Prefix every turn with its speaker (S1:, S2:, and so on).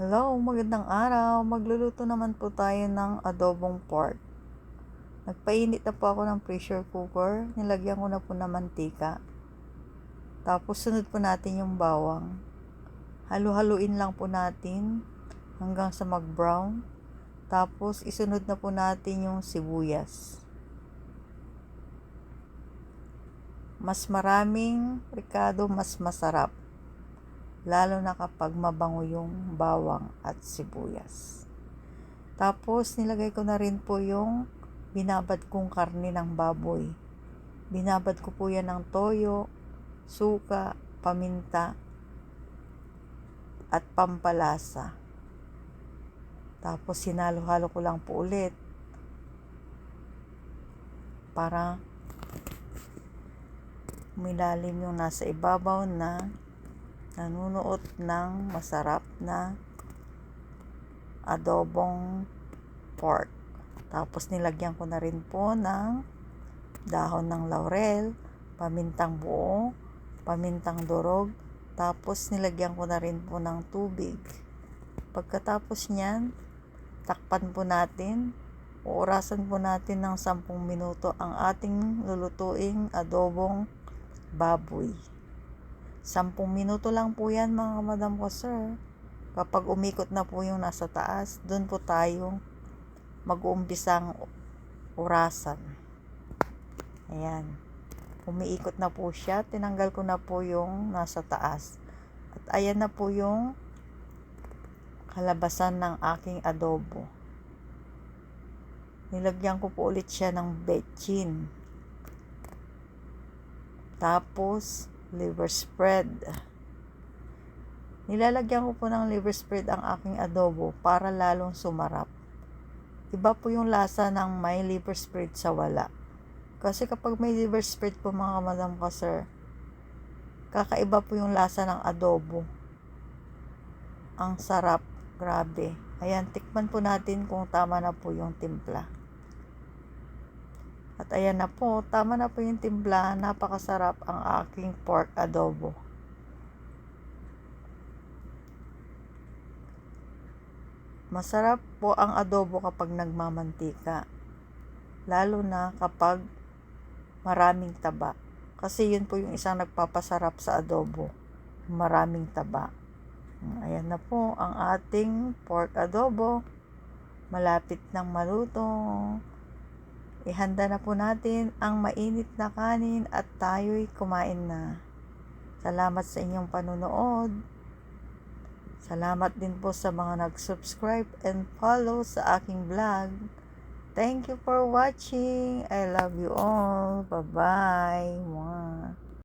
S1: Hello, magandang araw. Magluluto naman po tayo ng adobong pork. Nagpainit na po ako ng pressure cooker. Nilagyan ko na po ng mantika. Tapos sunod po natin yung bawang. Halu-haluin lang po natin hanggang sa mag-brown. Tapos isunod na po natin yung sibuyas. Mas maraming ricado, mas masarap lalo na kapag mabango yung bawang at sibuyas. Tapos, nilagay ko na rin po yung binabad kong karne ng baboy. Binabad ko po yan ng toyo, suka, paminta, at pampalasa. Tapos, sinalo-halo ko lang po ulit para milalim yung nasa ibabaw na nanunuot ng masarap na adobong pork. Tapos nilagyan ko na rin po ng dahon ng laurel, pamintang buo, pamintang durog, tapos nilagyan ko na rin po ng tubig. Pagkatapos niyan, takpan po natin, uurasan po natin ng 10 minuto ang ating lulutuing adobong baboy. Sampung minuto lang po yan mga kamadam ko sir. Kapag umikot na po yung nasa taas, doon po tayong mag-uumpisang urasan. Ayan. Umiikot na po siya. Tinanggal ko na po yung nasa taas. At ayan na po yung kalabasan ng aking adobo. Nilagyan ko po ulit siya ng betchin. Tapos, liver spread. Nilalagyan ko po ng liver spread ang aking adobo para lalong sumarap. Iba po yung lasa ng may liver spread sa wala. Kasi kapag may liver spread po mga kamadam ka sir, kakaiba po yung lasa ng adobo. Ang sarap, grabe. Ayan, tikman po natin kung tama na po yung timpla. At ayan na po, tama na po yung timpla. Napakasarap ang aking pork adobo. Masarap po ang adobo kapag nagmamantika. Lalo na kapag maraming taba. Kasi yun po yung isang nagpapasarap sa adobo. Maraming taba. Ayan na po ang ating pork adobo. Malapit ng maluto. Ihanda na po natin ang mainit na kanin at tayo'y kumain na. Salamat sa inyong panunood. Salamat din po sa mga nag-subscribe and follow sa aking vlog. Thank you for watching. I love you all. Bye-bye.